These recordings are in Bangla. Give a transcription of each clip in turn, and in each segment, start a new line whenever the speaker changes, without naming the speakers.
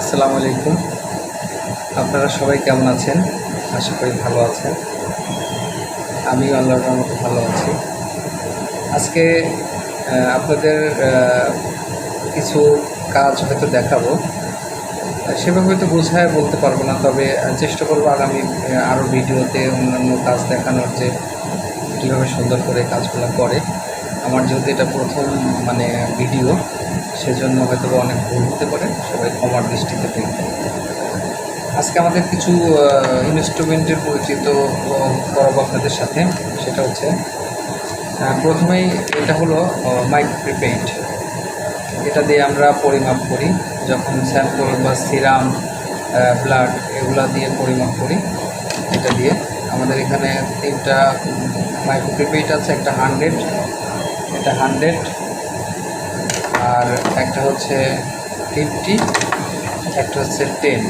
আসসালামু আলাইকুম। আপনারা সবাই কেমন আছেন? আশা করি ভালো আছেন। আমি আল্লাহর রহমতে ভালো আছি। আজকে আপনাদের কিছু কাজ হয়তো দেখাবো। সেভাবে হয়তো বোঝায় বলতে পারব না, তবে চেষ্টা করব আগামী আরও ভিডিওতে অন্যান্য কাজ দেখানোর যে কীভাবে সুন্দর করে কাজগুলো করে। আমার যেহেতু এটা প্রথম মানে ভিডিও সেজন্য হয়তো অনেক ভুল হতে পারে, সবাই ক্ষমার দৃষ্টিতে দেখবে। আজকে আমাদের কিছু ইনস্ট্রুমেন্টের পরিচিত করাবো আপনাদের সাথে, সেটা হচ্ছে প্রথমেই এটা হলো মাইক এটা দিয়ে আমরা পরিমাপ করি, যখন স্যাম্পল বা সিরাম ব্লাড এগুলা দিয়ে পরিমাপ করি, এটা দিয়ে আমাদের এখানে তিনটা মাইক্রো প্রিপেইড আছে, একটা হান্ড্রেড এটা হান্ড্রেড আর একটা হচ্ছে ফিফটি একটা হচ্ছে টেন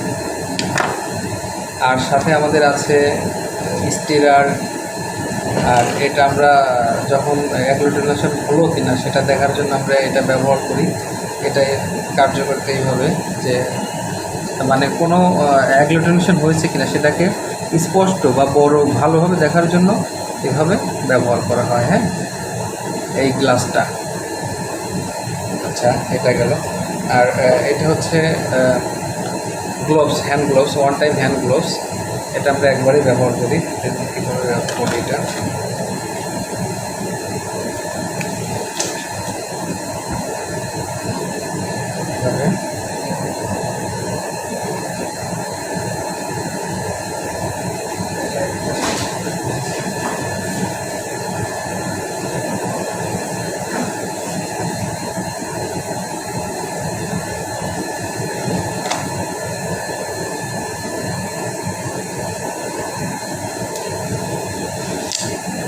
আর সাথে আমাদের আছে স্টিরার, আর এটা আমরা যখন অ্যাগ্লুটিনেশন হলো কিনা সেটা দেখার জন্য আমরা এটা ব্যবহার করি। এটা কার্যকরিতা এইভাবে যে মানে কোনো অ্যাগ্লুটিনেশন হয়েছে কিনা সেটাকে স্পষ্ট বা বড় ভালোভাবে দেখার জন্য এভাবে ব্যবহার করা হয় হ্যাঁ? এই গ্লাসটা। আচ্ছা এটা গেল। আর এটা হচ্ছে gloves hand gloves one time hand gloves এটা আমরা একবারই ব্যবহার করি। কীভাবে করি এটা এভাবে।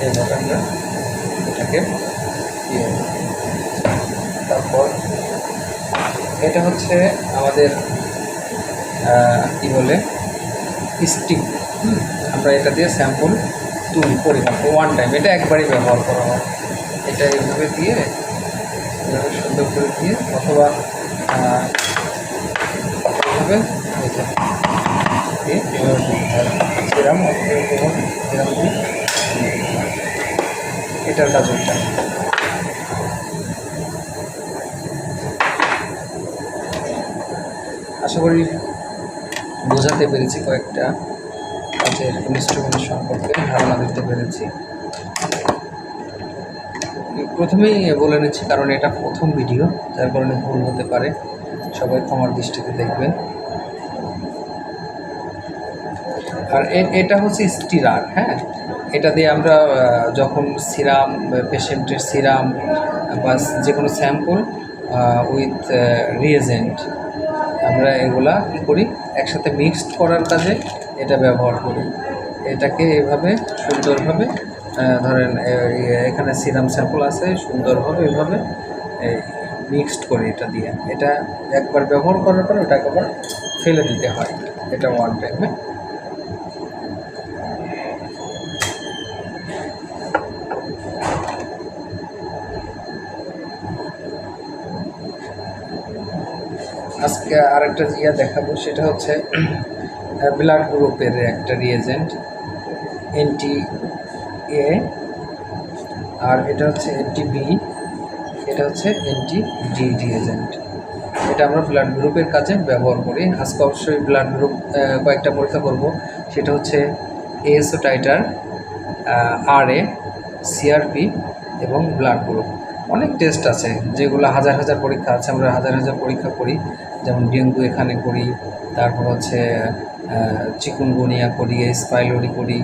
এইভাবে আমরা এটাকে ইয়ে করি। তারপর এটা হচ্ছে আমাদের কি বলে স্টিক আমরা এটা দিয়ে স্যাম্পল তুলি পরিমাপ ওয়ান টাইম এটা একবারই ব্যবহার করা হয়। এটা এইভাবে দিয়ে এভাবে সুন্দর করে দিয়ে অথবা এইভাবে দিয়ে। এটার কাজ ওইটা আশা করি বোঝাতে পেরেছি কয়েকটা কাজের ইনস্ট্রুমেন্ট সম্পর্কে, ধারণা দিতে পেরেছি। প্রথমেই বলে নিচ্ছি, কারণ এটা প্রথম ভিডিও যার কারণে ভুল হতে পারে। সবাই ক্ষমার দৃষ্টিতে দেখবেন। আর এটা হচ্ছে স্টিরার হ্যাঁ? এটা দিয়ে আমরা যখন সিরাম, পেশেন্টের সিরাম বা যে কোনো স্যাম্পল উইথ রিয়েজেন্ট আমরা এগুলা কী করি? একসাথে মিক্সড করার কাজে এটা ব্যবহার করি। এটাকে এভাবে সুন্দরভাবে ধরেন এখানে সিরাম স্যাম্পল আছে, সুন্দরভাবে এভাবে মিক্সড করি এটা দিয়ে। এটা একবার ব্যবহার করার পর ওটাকে আবার ফেলে দিতে হয়। এটা ওয়ান টাইমে আজকে আরেকটা ইয়া দেখাবো, সেটা হচ্ছে ব্লাড গ্রুপের একটা রিয়েজেন্ট এনটি এ, আর এটা হচ্ছে এনটি বি, এটা হচ্ছে এনটি ডি রিয়েজেন্ট এটা আমরা ব্লাড গ্রুপের কাজে ব্যবহার করি। আজকে অবশ্যই ব্লাড গ্রুপ কয়েকটা পরীক্ষা করব। সেটা হচ্ছে ASO titre R A CRP এবং ব্লাড গ্রুপ। অনেক টেস্ট আছে, যেগুলো হাজার হাজার পরীক্ষা আছে, আমরা হাজার হাজার পরীক্ষা করি। যেমন ডেঙ্গু এখানে করি, তারপর হচ্ছে চিকুনগুনিয়া করি স্পাইলোরি করি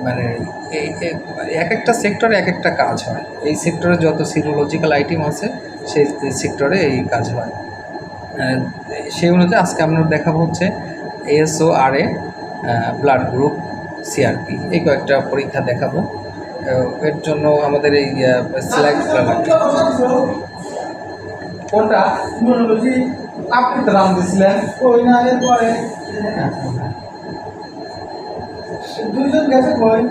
মানে এই, এই- এক একটা সেক্টরে এক একটা কাজ হয়। এই সেক্টরে যত সিরোলজিক্যাল আইটেম আছে, সেই সেক্টরে এই কাজ হয়। সেই অনুযায়ী আজকে আমরা দেখাবো হচ্ছে ASO R A blood group CRP এই কয়েকটা পরীক্ষা দেখাবো। এর জন্য আমাদের এই স্লাইডগুলো লাগবে
কোনটা? ইমিউনোলজি আপনি তো নাম দিছিলেন। ওই না, এরপরে? দুইজন গেছে কই?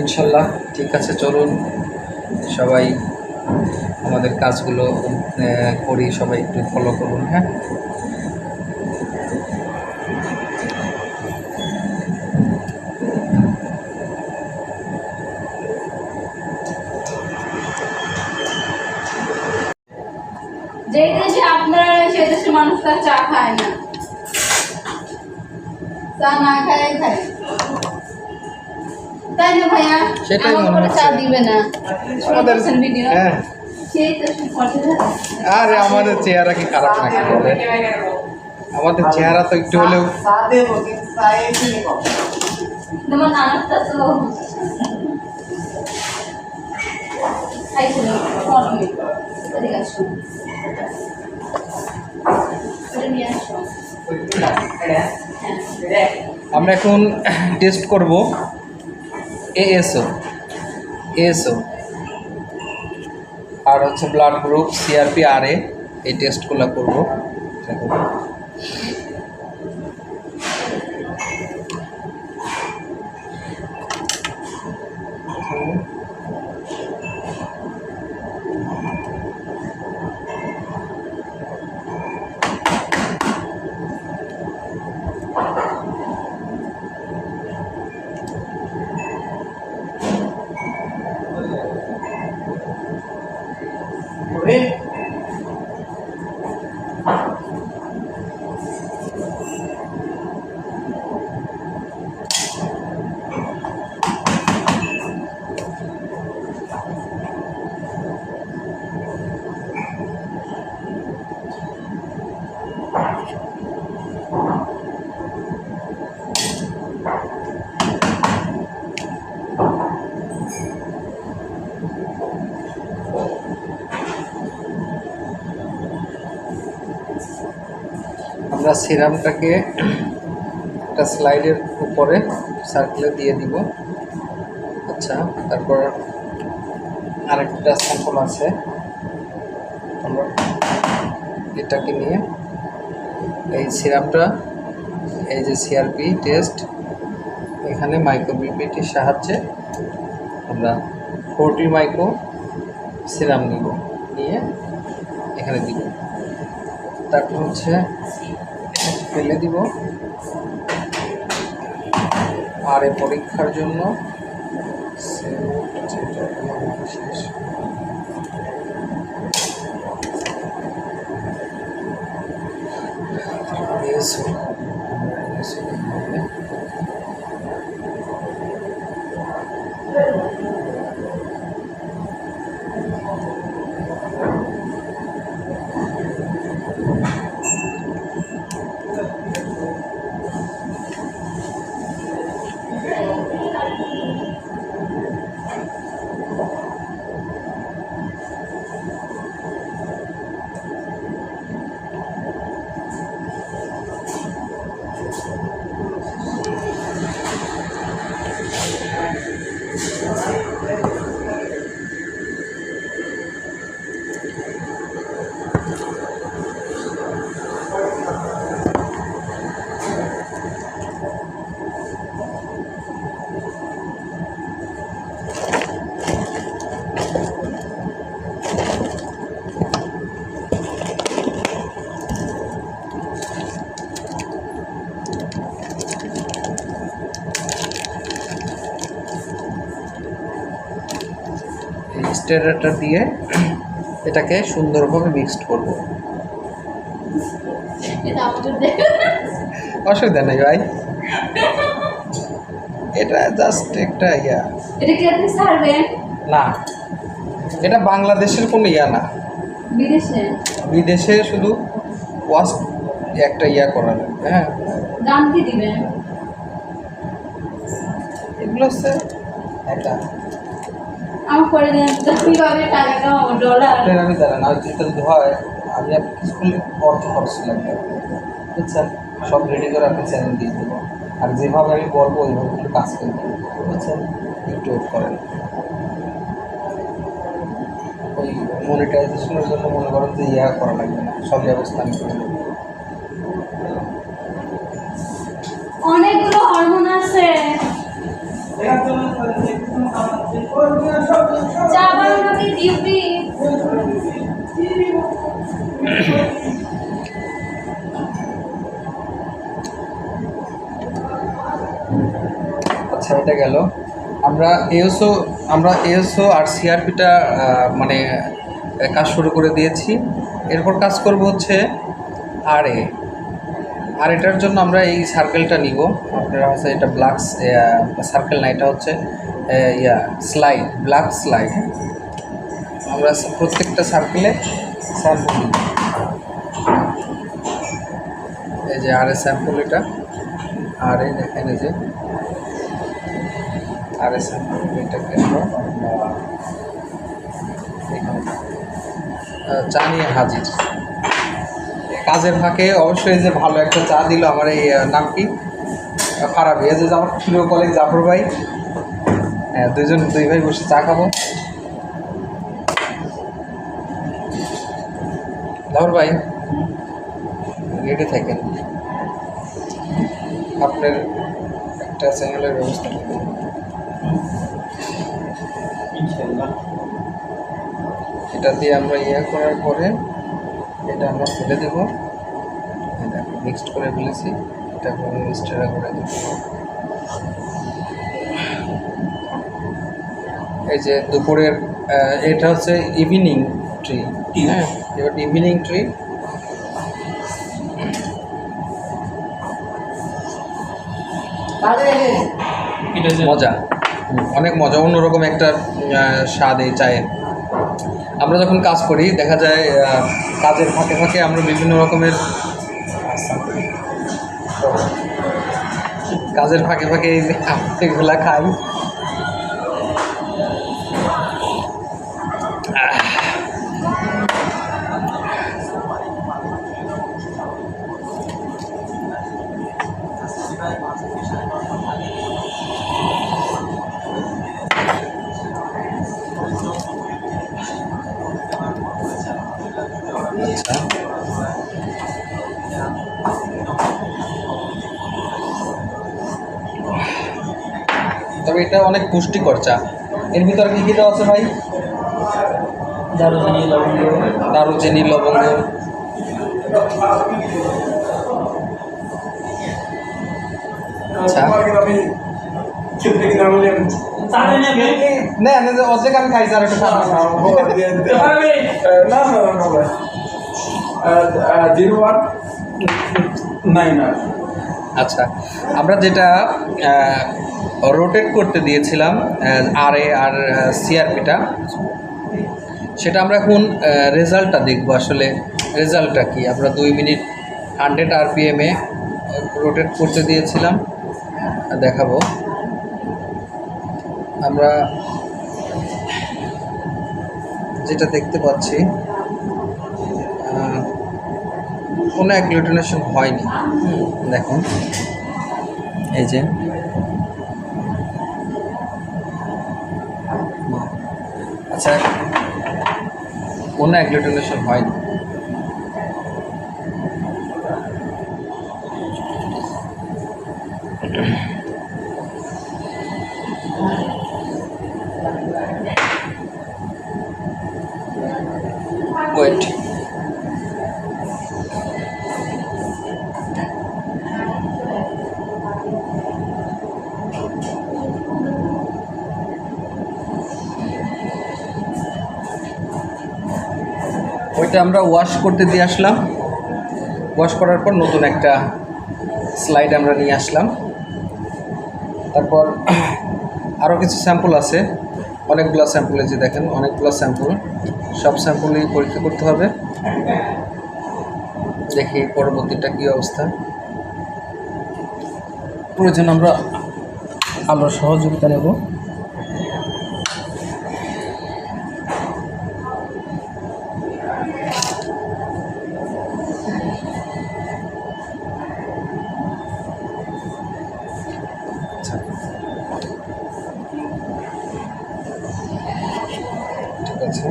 ইনশাল্লাহ, ঠিক আছে, চলুন। সবাই আমাদের কাজগুলো করি, সবাই একটু ফলো করুন হ্যাঁ
যেই দেশে আপনারা সেই দেশের মানুষ তার চা খায় না চা না খায় খায় তাই না ভাইয়া
সেটাই
আমাকে
মনে
বলে চা
হচ্ছে।
দিবে না
আমাদের
ভিডিও
হ্যাঁ
সেই তো পঞ্চাশ
আরে আমাদের চেহারা কি খারাপ নাকি বলে আমাদের চেহারা তো একটু হলেও
সাদে বকি
আমরা এখন টেস্ট করব এএসও এএসও আর হচ্ছে blood group CRP R A এই টেস্টগুলো করব। সিরামটাকে একটা স্লাইডের উপরে সার্কেলে দিয়ে দিব। আচ্ছা তারপর আরেকটা স্যাম্পল আছে। আমরা এটাকে নিয়ে এই সিরামটা, এই যে সিআরপি টেস্ট এখানে মাইক্রোবিপিটির সাহায্যে আমরা ফোরটি মাইক্রো সিরাম নিব। নিয়ে এখানে দিব। তারপর হচ্ছে ফেলে দিব। আর এ পরীক্ষার জন্য যেটা স্টেরারটা দিয়ে এটাকে সুন্দরভাবে মিক্সড করব। অসুবিধা নেই ভাই। এটা জাস্ট একটা ইয়া।
এটা কি আপনি ছাড়বেন?
না। এটা বাংলাদেশের কোনো ইয়া না।
বিদেশে?
বিদেশে শুধু ওয়াশ একটা ইয়া করা হ্যাঁ।
দাম কি দিবেন?
এগুলো হচ্ছে একটা। অর্থ খরচ লাগবে বুঝছেন সব রেডি করে আপনি চ্যানেল দিয়ে দেবো। আর যেভাবে আমি বলব, ওইভাবে একটু কাজ করব। বুঝছেন একটু ওয়েট করেন। ওই মনিটাইজেশনের জন্য মনে করেন যে ইয়া করা লাগবে না, সব ব্যবস্থা আমি করে দেবো। আচ্ছা এটা গেল। আমরা এএসও আমরা এএসও আর সিআরপিটা মানে কাজ শুরু করে দিয়েছি। এরপর কাজ করব হচ্ছে আর এ আর এটার জন্য আমরা এই সার্কেলটা নিব। আপনারা হচ্ছে এটা ব্ল্যাক সার্কেল না, এটা হচ্ছে ইয়া, স্লাইড, ব্ল্যাক স্লাইড। আমরা প্রত্যেকটা সার্কেলে স্যাম্পল। এই যে আর এ স্যাম্পল এটা। আর এই দেখেন এই যে আর এস এটাকে চা নিয়ে হাজির। কাজের ফাঁকে অবশ্যই যে ভালো একটা চা দিল আমার এই নাম কি? ফারাবি। এই যে আমার প্রিয় কলেজ জাফর ভাই। হ্যাঁ দুইজন দুই ভাই বসে চা খাব। জাফর ভাই রেডি থাকেন। আপনার একটা চ্যানেলের ব্যবস্থা করবেন এটা দিয়ে আমরা ইয়ে করার পরে এটা আমরা ফেলে দেবো। মিক্সড করে ফেলেছি। এটা মিক্সচারা করে দেবো। এই যে দুপুরের এটা হচ্ছে ইভিনিং ট্রি হ্যাঁ? এবার ইভিনিং ট্রি
এটা
মজা। অনেক মজা অন্যরকম একটা স্বাদ এই চায়ের। আমরা যখন কাজ করি দেখা যায় কাজের ফাঁকে ফাঁকে আমরা বিভিন্ন রকমের কাজের ফাঁকে ফাঁকে এই এগুলা খাই। আচ্ছা তবে এটা অনেক পুষ্টিকর চা। এর ভিতরে কী কী দেওয়া আছে ভাই?
দারুচিনি লবঙ্গ।
দারুচিনি লবঙ্গ। আচ্ছা। না না অর্ধেক আমি খাইছি আর একটু
জিরো ওয়ান নাইন
আচ্ছা আমরা যেটা রোটেট করতে দিয়েছিলাম আর এ আর সিআরপিটা সেটা আমরা এখন রেজাল্টটা দেখব আসলে। রেজাল্টটা কি? আমরা দুই মিনিট হান্ড্রেড আরপিএমে রোটেট করতে দিয়েছিলাম দেখাবো। আমরা যেটা দেখতে পাচ্ছি কোনো অ্যাগ্লুটিনেশন হয়নি। দেখুন। এই যে। আচ্ছা কোনো অ্যাগ্লুটিনেশন হয়নি। আমরা ওয়াশ করতে দিয়ে আসলাম। ওয়াশ করার পর নতুন একটা স্লাইড আমরা নিয়ে আসলাম। তারপর আরও কিছু স্যাম্পল আছে। অনেকগুলো স্যাম্পল যে দেখেন, অনেকগুলো স্যাম্পল সব স্যাম্পলই পরীক্ষা করতে হবে। দেখি পরবর্তীটা কী অবস্থা। প্রয়োজন আমরা আলোর সহযোগিতা নেব আচ্ছা ঠিক আছে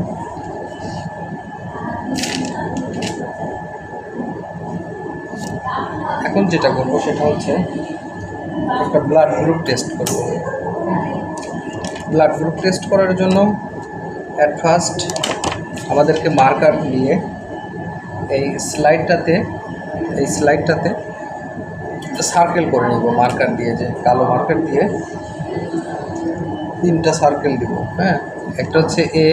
এখন যেটা করব সেটা হচ্ছে একটা ব্লাড গ্রুপ টেস্ট করব। ব্লাড গ্রুপ টেস্ট করার জন্য অ্যাট ফার্স্ট আমাদেরকে মার্কার নিয়ে এই স্লাইডটাতে এই স্লাইডটাতে সার্কেল করে নিব মার্কার দিয়ে যে কালো মার্কার দিয়ে তিনটা সার্কেল দিব হ্যাঁ? একটা হচ্ছে এ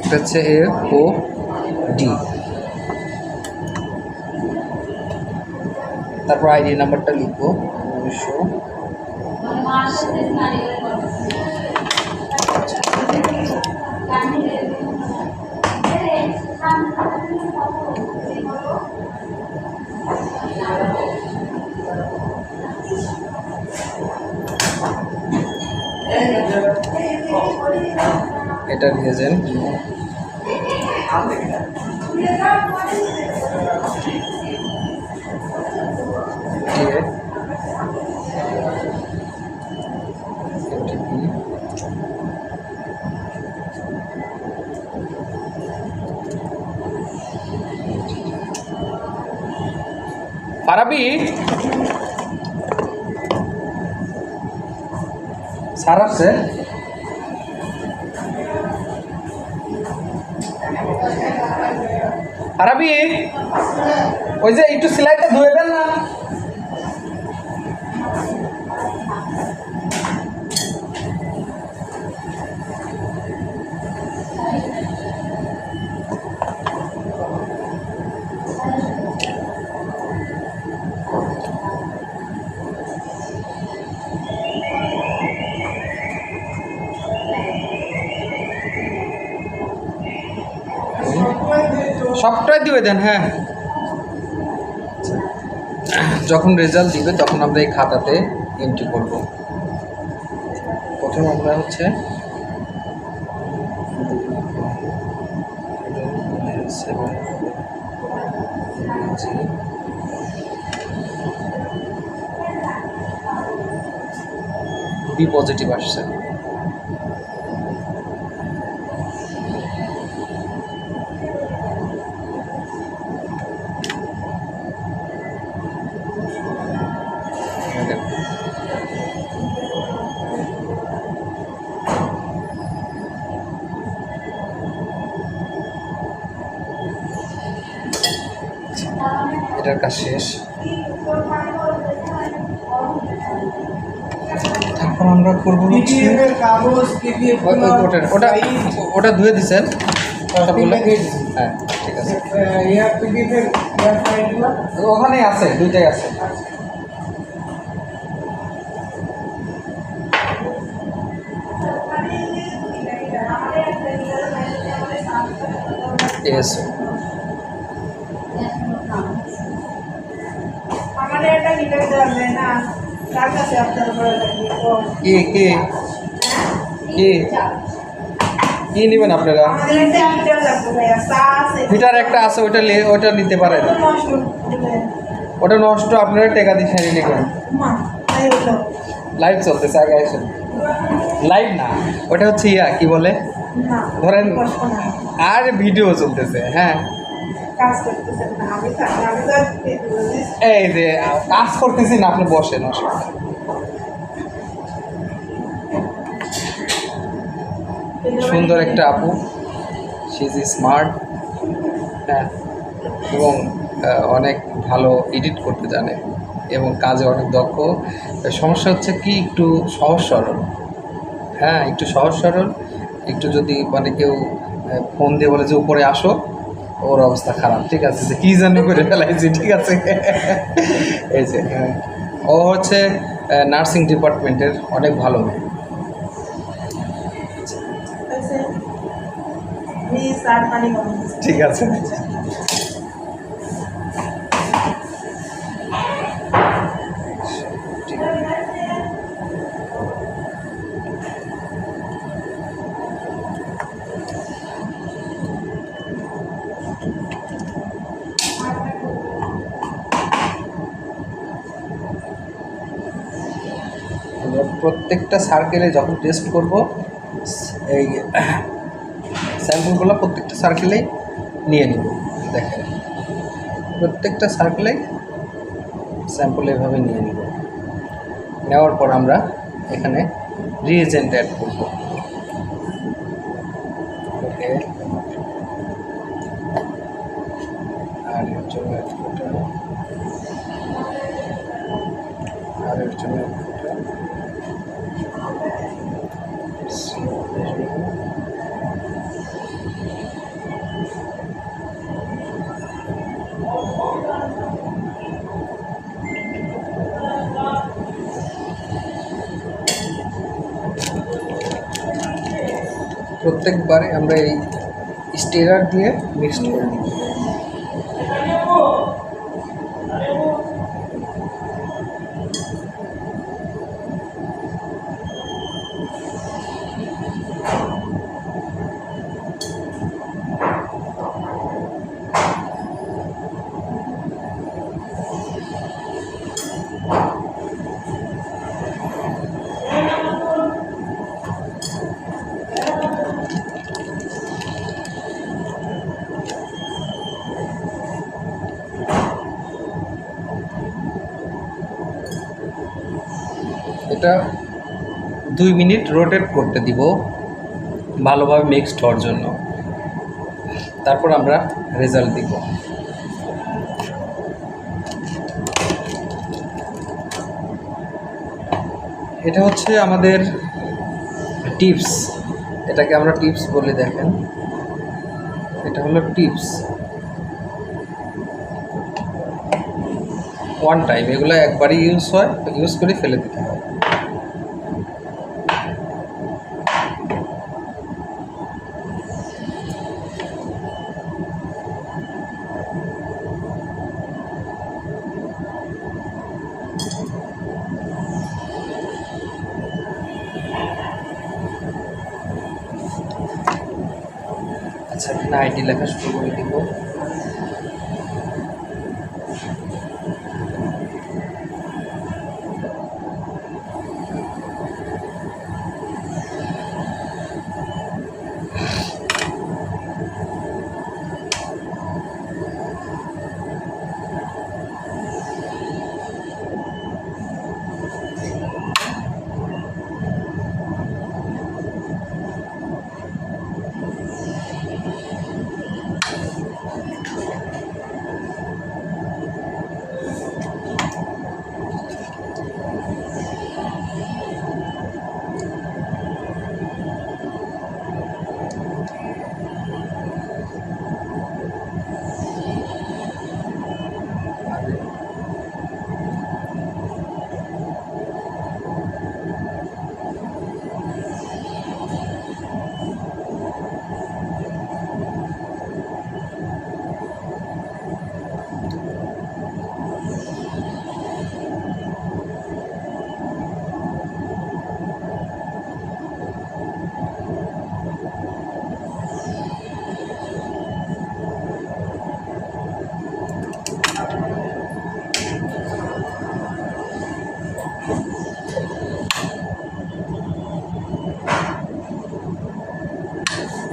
একটা হচ্ছে এ ও ডি তারপর আইডি নাম্বারটা লিখব উনিশশো এটা নিয়ে যান ফারাবি স্যার আরবি ওই যে একটু সিলাইটা ধুয়ে দিয়ে দেন হ্যাঁ। যখন রেজাল্ট দিবে, তখন আমরা এই খাতাতে এন্ট্রি করব। প্রথম আমরা হচ্ছে বি পজিটিভ আসছে। কাজ শেষ। এখন আমরা করব ওটা ওটা ধুয়ে দিছেন। সবগুলো? হ্যাঁ ঠিক আছে। ওখানেই আছে দুইটাই আছে। এসো কে কে? কে? কি? নেবেন আপনারা?
আমাদের একটা আছে।
ওটা ওটা নিতে পারেন। ওটা নষ্ট আপনারা টাকা দিয়ে সারিয়ে নেবেন। লাইভ চলতেছে আগে আসেন। লাইভ না ওটা হচ্ছে ইয়া কি বলে? ধরেন আর ভিডিও চলতেছে হ্যাঁ। এই যে কাজ করতেছি না, আপনি বসেন সুন্দর একটা আপু। সি ইজ স্মার্ট হ্যাঁ এবং অনেক ভালো এডিট করতে জানে এবং কাজে অনেক দক্ষ। সমস্যা হচ্ছে কি, একটু সহজ সরল। হ্যাঁ একটু সহজ সরল, একটু যদি মানে কেউ ফোন দিয়ে বলে যে, উপরে আসো। ওর অবস্থা খারাপ ঠিক আছে? যে কী জানি করে ফেলাইছি ঠিক আছে? এই যে ও হচ্ছে নার্সিং ডিপার্টমেন্টের অনেক ভালো মেয়ে।
পানি কম
ঠিক আছে। প্রত্যেকটা সার্কেলে যখন টেস্ট করব, এই স্যাম্পলগুলো প্রত্যেকটা সার্কেলেই নিয়ে নিব, দেখেন। প্রত্যেকটা সার্কেলেই স্যাম্পল এভাবে নিয়ে নিব। নেওয়ার পর আমরা এখানে রিএজেন্ট অ্যাড করব। প্রত্যেকবারে আমরা এই স্টেরার দিয়ে মিক্সড করে এটা দুই মিনিট রোটেট করতে দিব ভালোভাবে মিক্সড হওয়ার জন্য। তারপর আমরা রেজাল্ট দিব। এটা হচ্ছে আমাদের টিপস এটাকে আমরা টিপস বলে দেখেন। এটা হলো টিপস ওয়ান টাইম এগুলো একবারই ইউজ হয় ইউজ করে ফেলে দিতে হয়। লেখা শুরু করে দিব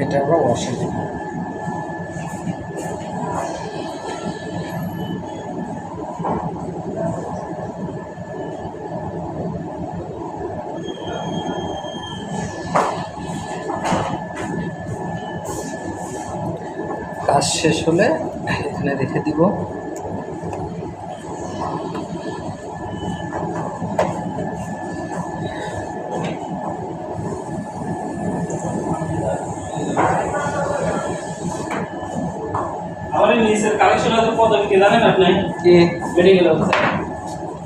এটা আমরা ওয়াশে দিব। কাজ শেষ হলে এখানে রেখে দিব।
পদবি আপনি?
কি?
মেডিকেল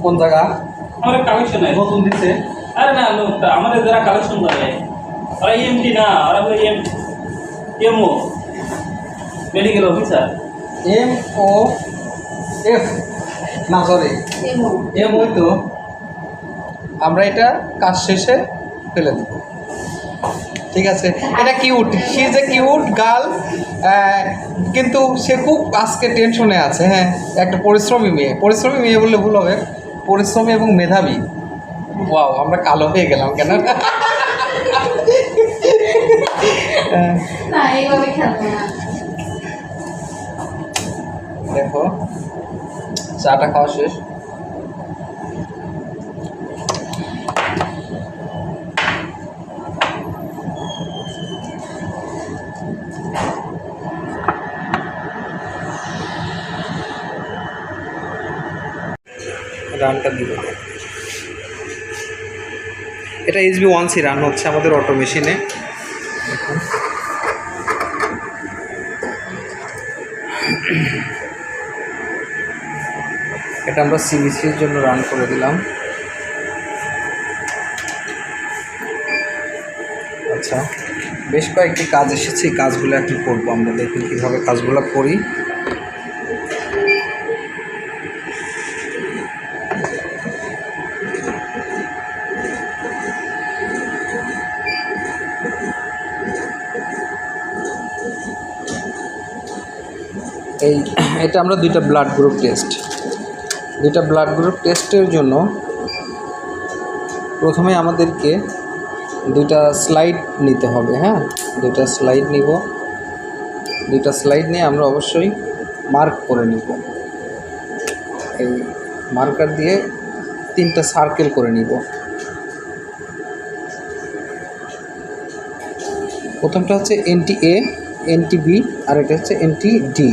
কোন জায়গা?
আমার কালেকশন আছে।
নতুন দিছে?
আরে না আমাদের যারা কালেকশন করে ওরা এমটি না ওরা হলো M MO medical officer
M O F না সরি
এমো
এম ওই তো আমরা এটা কাজ শেষে ফেলে দেব। ঠিক আছে? এটা cute she is a cute girl কিন্তু সে খুব আজকে টেনশনে আছে হ্যাঁ? একটা পরিশ্রমী মেয়ে। পরিশ্রমী মেয়ে বললে ভুল হবে। পরিশ্রমী এবং মেধাবী। ওয়াও আমরা কালো হয়ে গেলাম কেন? দেখো চাটা খাওয়া শেষ। রানটা দিব। এটা এইচবি ওয়ান সি রান হচ্ছে আমাদের অটো মেশিনে এটা আমরা সিবিসির জন্য রান করে দিলাম। আচ্ছা বেশ কয়েকটি কাজ এসেছে কাজগুলো এখন করব আমরা। দেখুন কীভাবে কাজগুলো করি। এই, এটা আমরা দুইটা ব্লাড গ্রুপ টেস্ট দুইটা ব্লাড গ্রুপ টেস্টের জন্য প্রথমে আমাদেরকে দুইটা স্লাইড নিতে হবে হ্যাঁ? দুইটা স্লাইড নিব। দুইটা স্লাইড নিয়ে আমরা অবশ্যই মার্ক করে নিব। এই মার্কার দিয়ে তিনটা সার্কেল করে নিব। প্রথমটা হচ্ছে এনটি এ এনটি বি আর এটা হচ্ছে এনটি ডি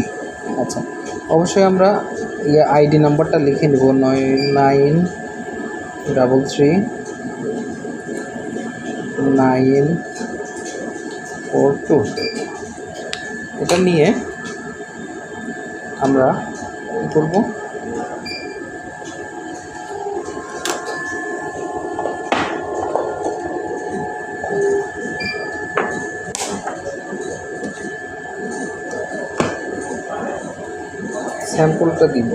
আচ্ছা অবশ্যই আমরা ইয়ে আইডি নাম্বারটা লিখে নেব, নয় nine double three nine four two. এটা নিয়ে আমরা কী করব? স্যাম্পলটা দিব।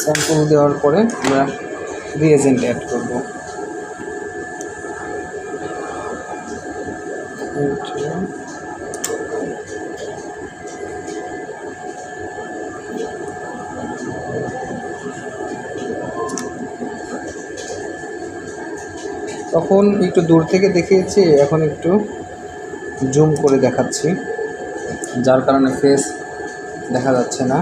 স্যাম্পল দেওয়ার পরে আমরা রিয়েজেন্ট অ্যাড করব। তখন একটু দূর থেকে দেখিয়েছি, এখন একটু জুম করে দেখাচ্ছি। যার কারণে ফেস দেখা যাচ্ছে না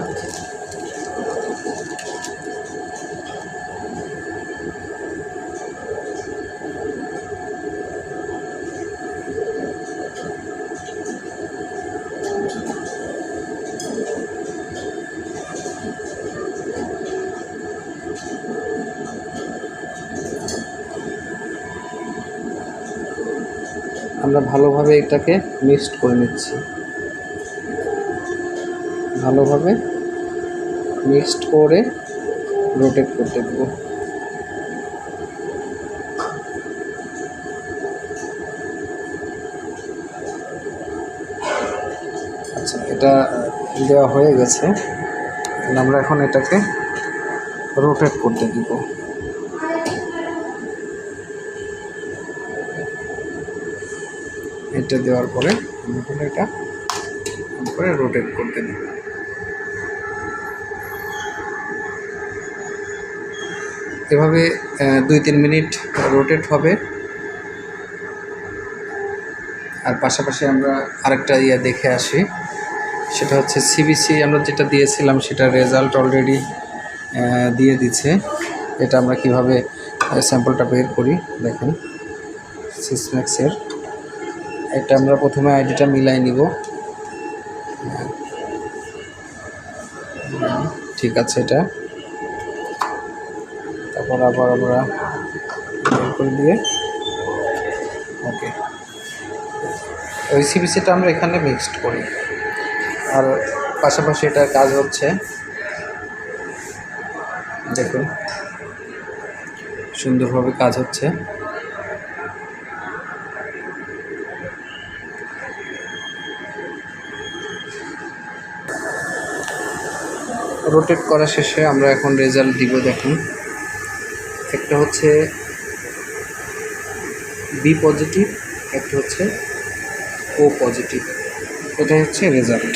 আমরা ভালোভাবে এটাকে মিক্সড করে নিচ্ছি। ভালোভাবে মিক্সড করে রোটেট করতে দেবো। আচ্ছা এটা দেওয়া হয়ে গেছে। আমরা এখন এটাকে রোটেট করতে দিব। এটা দেওয়ার পরে এখন এটা করে রোটেট করতে দিব এভাবে দুই তিন মিনিট রোটেট হবে। আর পাশাপাশি আমরা আরেকটা ইয়ে দেখে আসি। সেটা হচ্ছে সিবিসি আমরা যেটা দিয়েছিলাম সেটা রেজাল্ট অলরেডি দিয়ে দিচ্ছে। এটা আমরা কীভাবে স্যাম্পলটা বের করি? দেখেন সিসম্যাক্সের এটা আমরা প্রথমে আইডিটা মিলাই নিব। ঠিক আছে এটা। তারপর আবার আমরা করে দিয়ে ওকে। ওই সিবিসিটা আমরা এখানে মিক্সড করি। আর পাশাপাশি এটা কাজ হচ্ছে, দেখুন। সুন্দরভাবে কাজ হচ্ছে। রোটেট করা শেষে আমরা এখন রেজাল্ট দিব দেখুন। একটা হচ্ছে বি পজিটিভ একটা হচ্ছে ও পজিটিভ এটাই হচ্ছে রেজাল্ট